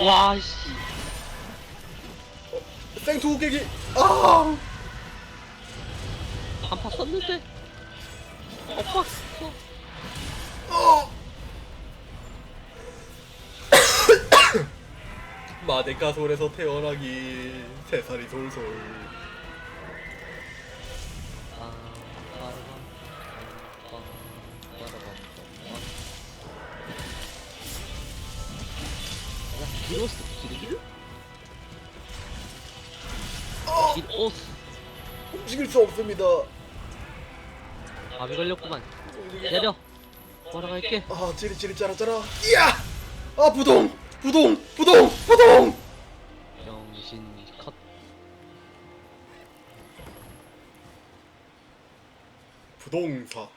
와, 씨. 생투 깨기. 아. 한파 썼는데? 어. 어. 마데카솔에서 태어나기 세 살이 솔솔. 기로스, 기르기르? 어, 기로스. 움직일 수 없습니다. 밥이 걸렸구만. 움직일- 내려. 걸어갈게. 아, 찌릿 찌릿 짜라 짜라. 이야! 아, 부동! 부동! 부동! 부동! 정신 컷. 부동사.